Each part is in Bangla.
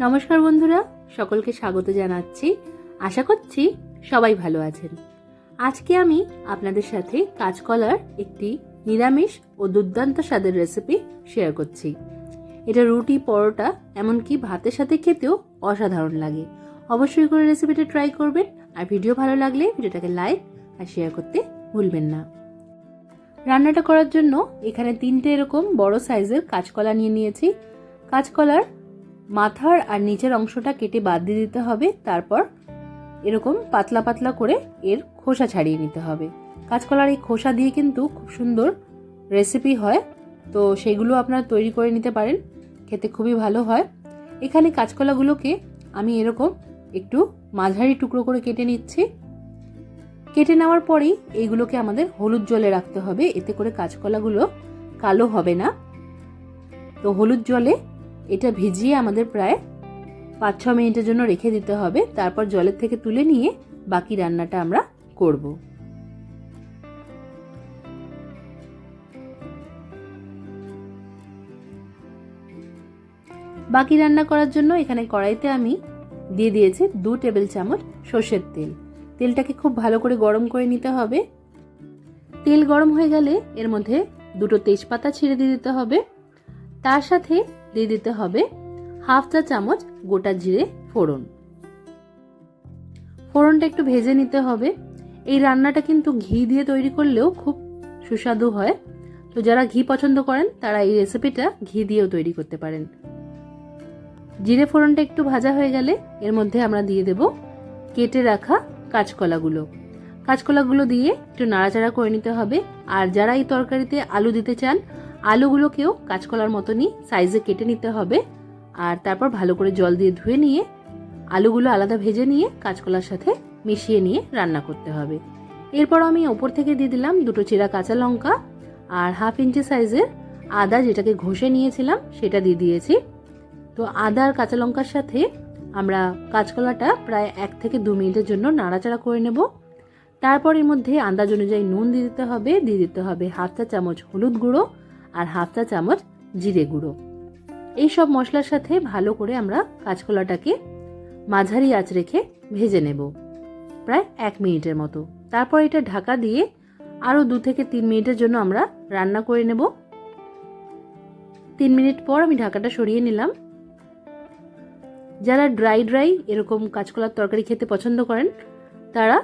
নমস্কার বন্ধুরা, সকলকে স্বাগত জানাচ্ছি। আশা করছি সবাই ভালো আছেন। আজকে আমি আপনাদের সাথে কাঁচকলার একটি নিরামিষ ও দুর্দান্ত স্বাদের রেসিপি শেয়ার করছি। এটা রুটি, পরোটা, এমনকি ভাতের সাথে খেতেও অসাধারণ লাগে। অবশ্যই করে রেসিপিটা ট্রাই করবেন। আর ভিডিও ভালো লাগলে ভিডিওটাকে লাইক আর শেয়ার করতে ভুলবেন না। রান্নাটা করার জন্য এখানে তিনটে এরকম বড় সাইজের কাঁচকলা নিয়ে নিয়েছি। কাঁচকলার মাথার আর নিচের অংশটা কেটে বাদ দিয়ে দিতে হবে, তারপর এরকম পাতলা পাতলা করে এর খোসা ছাড়িয়ে নিতে হবে। কাঁচকলার এই খোসা দিয়ে কিন্তু খুব সুন্দর রেসিপি হয়, তো সেগুলো আপনারা তৈরি করে নিতে পারেন, খেতে খুবই ভালো হয়। এখানে কাঁচকলাগুলোকে আমি এরকম একটু মাঝারি টুকরো করে কেটে নিচ্ছি। কেটে নেওয়ার পরেই এইগুলোকে আমাদের হলুদ জলে রাখতে হবে, এতে করে কাঁচকলাগুলো কালো হবে না। তো হলুদ জলে এটা ভিজিয়ে আমাদের প্রায় পাঁচ ছ মিনিটের জন্য রেখে দিতে হবে। তারপর জলের থেকে তুলে নিয়ে বাকি রান্নাটা আমরা করব। বাকি রান্না করার জন্য এখানে কড়াইতে আমি দিয়ে দিয়েছি দু টেবিল চামচ সর্ষের তেল। তেলটাকে খুব ভালো করে গরম করে নিতে হবে। তেল গরম হয়ে গেলে এর মধ্যে দুটো তেজপাতা ছিঁড়ে দিয়ে দিতে হবে। তার সাথে দিয়ে দিতে হবে হাফ চা চামচ গোটা জিরে ফোড়ন। ফোড়নটা একটু ভেজে নিতে হবে। এই রান্নাটা কিন্তু ঘি দিয়ে তৈরি করলেও খুব সুস্বাদু হয়। তো যারা ঘি পছন্দ করেন, তারা এই রেসিপিটা ঘি দিয়েও তৈরি করতে পারেন। জিরে ফোড়নটা একটু ভাজা হয়ে গেলে এর মধ্যে আমরা দিয়ে দেব কেটে রাখা কাঁচকলাগুলো। কাঁচকলাগুলো দিয়ে একটু নাড়াচাড়া করে নিতে হবে। আর যারা এই তরকারিতে আলু দিতে চান, আলুগুলোকেও কাঁচকলার মতনই সাইজে কেটে নিতে হবে। আর তারপর ভালো করে জল দিয়ে ধুয়ে নিয়ে, আলুগুলো আলাদা ভেজে নিয়ে কাঁচকলার সাথে মিশিয়ে নিয়ে রান্না করতে হবে। এরপর আমি ওপর থেকে দিয়ে দিলাম দুটো চেরা কাঁচা লঙ্কা আর হাফ ইঞ্চি সাইজের আদা যেটাকে ঘষে নিয়েছিলাম, সেটা দিয়ে দিয়েছি। তো আদা আর কাঁচা লঙ্কার সাথে আমরা কাঁচকলাটা প্রায় এক থেকে দু মিনিটের জন্য নাড়াচাড়া করে নেব। তারপর এর মধ্যে আন্দাজ অনুযায়ী নুন দিয়ে দিতে হবে, দিয়ে দিতে হবে হাফ চা চামচ হলুদ গুঁড়ো আর হাফ চা চামচ জিরে গুঁড়ো। এই সব মশলার সাথে ভালো করে আমরা কাঁচকলাটাকে মাঝারি আঁচ রেখে ভেজে নেব, প্রায় এক মিনিটের মতো। তারপর এটা ঢাকা দিয়ে আরও দু থেকে তিন মিনিটের জন্য আমরা রান্না করে নেব। তিন মিনিট পর আমি ঢাকাটা সরিয়ে নিলাম। যারা ড্রাই ড্রাই এরকম কাঁচকলার তরকারি খেতে পছন্দ করেন, তারা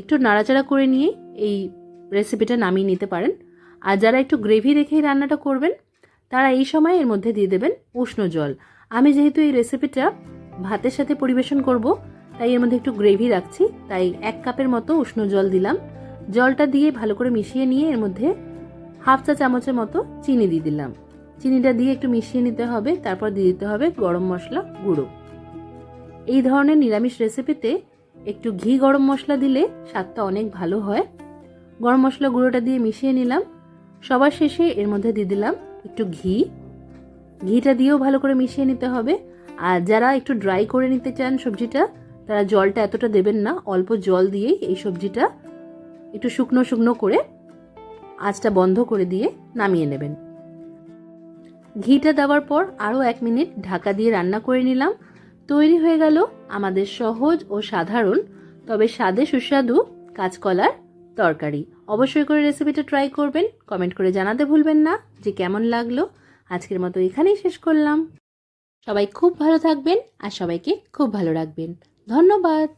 একটু নাড়াচাড়া করে নিয়ে এই রেসিপিটা নামিয়ে নিতে পারেন। আর যারা একটু গ্রেভি রেখেই রান্নাটা করবেন, তারা এই সময় এর মধ্যে দিয়ে দেবেন উষ্ণ জল। আমি যেহেতু এই রেসিপিটা ভাতের সাথে পরিবেশন করব, তাই এর মধ্যে একটু গ্রেভি রাখছি। তাই এক কাপের মতো উষ্ণ জল দিলাম। জলটা দিয়ে ভালো করে মিশিয়ে নিয়ে এর মধ্যে হাফ চা চামচের মতো চিনি দিয়ে দিলাম। চিনিটা দিয়ে একটু মিশিয়ে নিতে হবে, তারপর দিয়ে দিতে হবে গরম মশলা গুঁড়ো। এই ধরনের নিরামিষ রেসিপিতে একটু ঘি গরম মশলা দিলে স্বাদটা অনেক ভালো হয়। গরম মশলা গুঁড়োটা দিয়ে মিশিয়ে নিলাম। সবার শেষে এর মধ্যে দিয়ে দিলাম একটু ঘি। ঘিটা দিয়েও ভালো করে মিশিয়ে নিতে হবে। আর যারা একটু ড্রাই করে নিতে চান সবজিটা, তারা জলটা এতটা দেবেন না, অল্প জল দিয়েই এই সবজিটা একটু শুকনো শুকনো করে আঁচটা বন্ধ করে দিয়ে নামিয়ে নেবেন। ঘিটা দেওয়ার পর আরও এক মিনিট ঢাকা দিয়ে রান্না করে নিলাম। তৈরি হয়ে গেল আমাদের সহজ ও সাধারণ, তবে স্বাদে সুস্বাদু কাঁচকলার তরকারি। অবশ্যই করে রেসিপিটা ট্রাই করবেন কমেন্ট করে জানাতে ভুলবেন না যে কেমন লাগল। আজকের মতো এখানেই শেষ করলাম। সবাই খুব ভালো থাকবেন আর সবাইকে খুব ভালো রাখবেন। ধন্যবাদ।